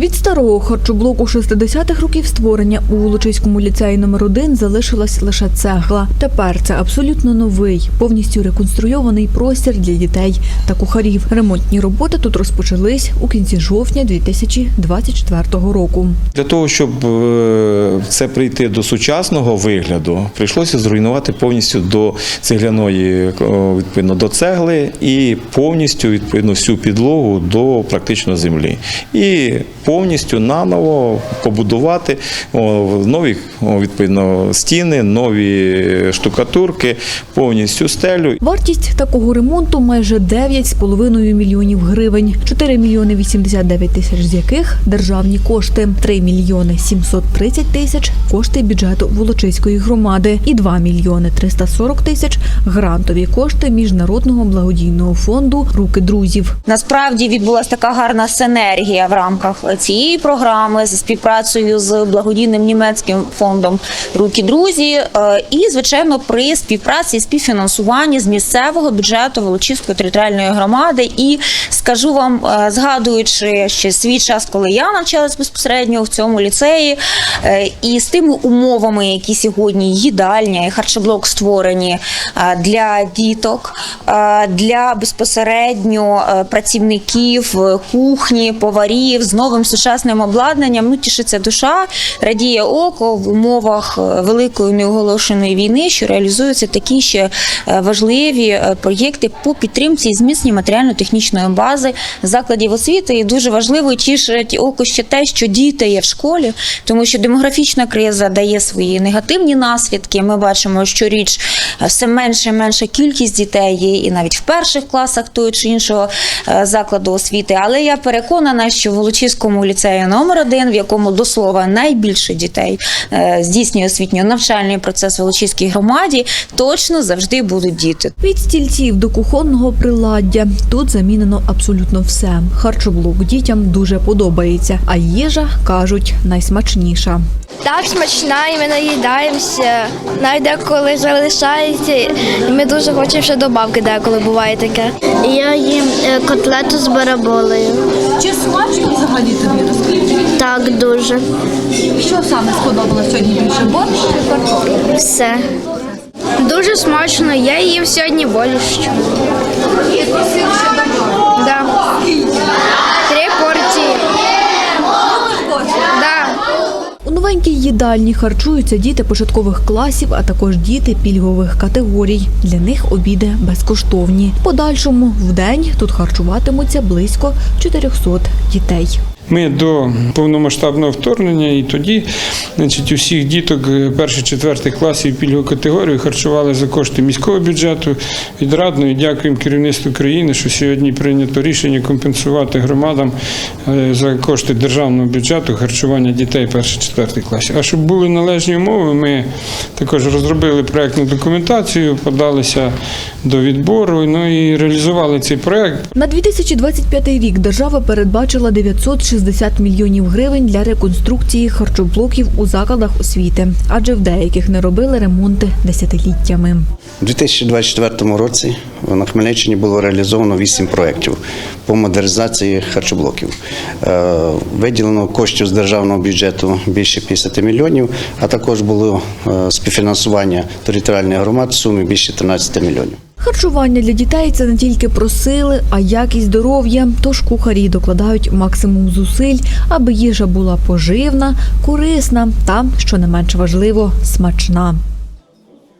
Від старого харчоблоку 60-х років створення у Волочиському ліцеї номер 1 залишилась лише цегла. Тепер це абсолютно новий, повністю реконструйований простір для дітей та кухарів. Ремонтні роботи тут розпочались у кінці жовтня 2024 року. Для того, щоб це прийти до сучасного вигляду, прийшлося зруйнувати повністю до цегляної, е, відповідно до цегли і повністю відповідно всю підлогу до практично землі. І повністю наново побудувати нові відповідно стіни, нові штукатурки, повністю стелю. Вартість такого ремонту майже 9,5 мільйонів гривень, 4 мільйони 89 тисяч з яких державні кошти, 3 мільйони 730 тисяч кошти бюджету Волочиської громади і 2 мільйони 340 тисяч грантові кошти міжнародного благодійного фонду Руки друзів. Насправді відбулася така гарна синергія в рамках цієї програми за співпрацею з благодійним німецьким фондом Руки друзі е, і, звичайно, при співпраці співфінансуванні з місцевого бюджету Волочівської територіальної громади. І скажу вам, е, згадуючи ще свій час, коли я навчалась безпосередньо в цьому ліцеї, і з тими умовами, які сьогодні їдальня і харчоблок створені е, для діток, е, для безпосередньо е, працівників е, кухні, поварів з новим сучасним обладнанням. Ну тішиться душа, радіє око в умовах е, великої неоголошеної війни, що реалізуються такі ще е, важливі е, проєкти по підтримці і зміцненню матеріально-технічної бази закладів освіти. І дуже важливо тішить око ще те, що діти є в школі, тому що демографічна криза дає свої негативні наслідки. Ми бачимо, що річ все менше і менша кількість дітей є, і навіть в перших класах того чи іншого е, закладу освіти. Але я переконана, що в Волочиському ліцеї номер 1 в якому до слова найбільше дітей е, здійснює освітньо-навчальний процес в Волочиській громаді, точно завжди будуть діти. Від стільців до кухонного приладдя тут замінено абсолютно все. Харчоблок дітям дуже подобається, а їжа кажуть найсмачніша. Так смачна, і ми наїдаємося. Навіть деколи залишається, і ми дуже хочемо ще добавки, деколи буває таке. Я їм е, котлету з бараболею. Чи смачно взагалі тобі розкажи? Так, дуже. Що саме сподобалося сьогодні більше? Борщ чи картопля? Все. Дуже смачно. Я їм сьогодні борщ. Їдальні харчуються діти початкових класів, а також діти пільгових категорій. Для них обіди безкоштовні. Подальшому в день тут харчуватимуться близько 400 дітей. Ми до повномасштабного вторгнення і тоді, значить, усіх діток е, перших четвертих класів пільгової категорії харчували за кошти міського бюджету. Відрадно і дякуємо керівництву країни, що сьогодні прийнято рішення компенсувати громадам е, за кошти державного бюджету харчування дітей перших четвертих класів. Щоб були належні умови, ми також розробили проектну документацію, подалися до відбору, ну і реалізували цей проект. На 2025 рік держава передбачила 960 мільйонів гривень для реконструкції харчоблоків у закладах освіти, адже в деяких не робили ремонти десятиліттями. У 2024 році на Хмельниччині було реалізовано вісім проєктів по модернізації харчоблоків. Е, Виділено коштів з державного бюджету більше 50 мільйонів, а також було е, співфінансування територіальних громад в сумі більше 13 мільйонів. Харчування для дітей це не тільки про сили, а якість здоров'я. Тож кухарі докладають максимум зусиль, аби їжа була поживна, корисна та, що не менш важливо, смачна.